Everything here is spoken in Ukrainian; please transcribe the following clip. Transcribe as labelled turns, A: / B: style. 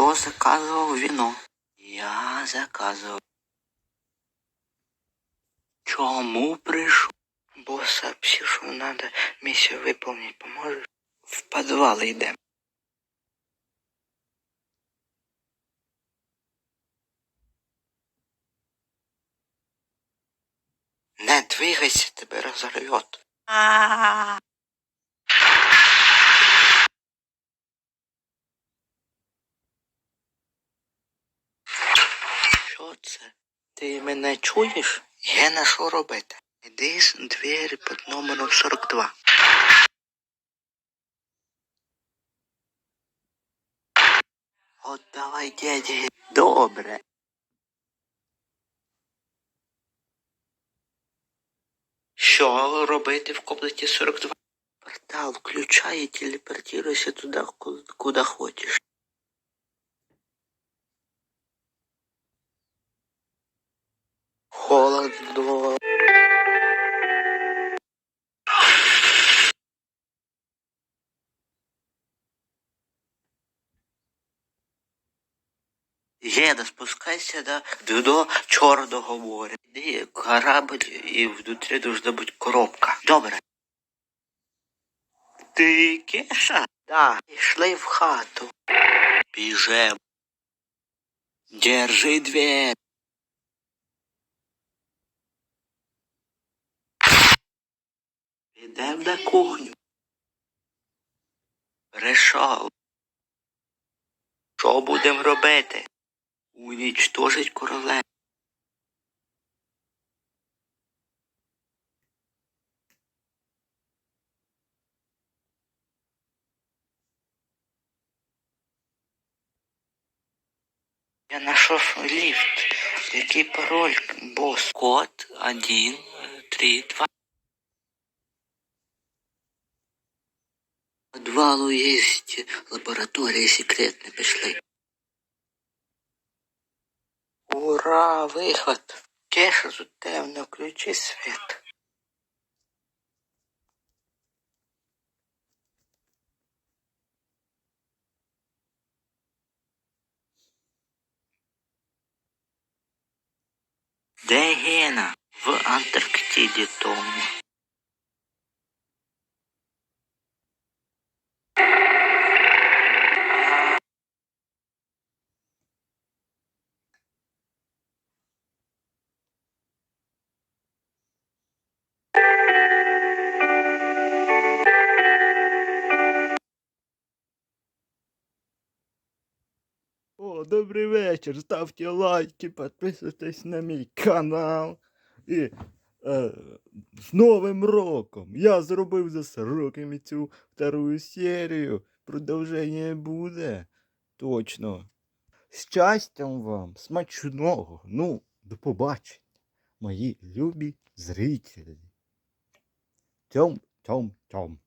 A: Хто заказував віно? Я заказував. Чому прийшов? Бо сообщив, що надо миссию выполнить. Поможешь? В подвал йдем. Не двигайся, тебе разорвет. Це? Ти мене чуєш? Гена, що робити? З двері під номером 42. От давай, дядя. Добре. Що робити в комнаті 42? Портал включай і телепортируйся туди, ку- куди хочеш. Холодно. Єда, спускайся до, до Чорного моря. Іди корабль і внутрі должна бути коробка. Добре. Ти кеша? Да. Пішли в хату. Біжем. Держи дверь. Ідем на кухню. Решав. Що будемо робити? Унічтожить королеву. Я знайшов ліфт. Який пароль бос? Код 1, 3, 2. мало есть лаборатории секретно пішли. Ура, виход! Тише тут темно, включи світ. Де Гена? В Антарктиді
B: О, добрий вечір. Ставте лайки, підписуйтесь на мій канал. І е, з Новим роком! Я зробив за сроками цю вторую серію. Продовження буде. Точно. Щастям вам, смачного. Ну, до побачення, мої любі зрителі. Тьом, тьом, тьом.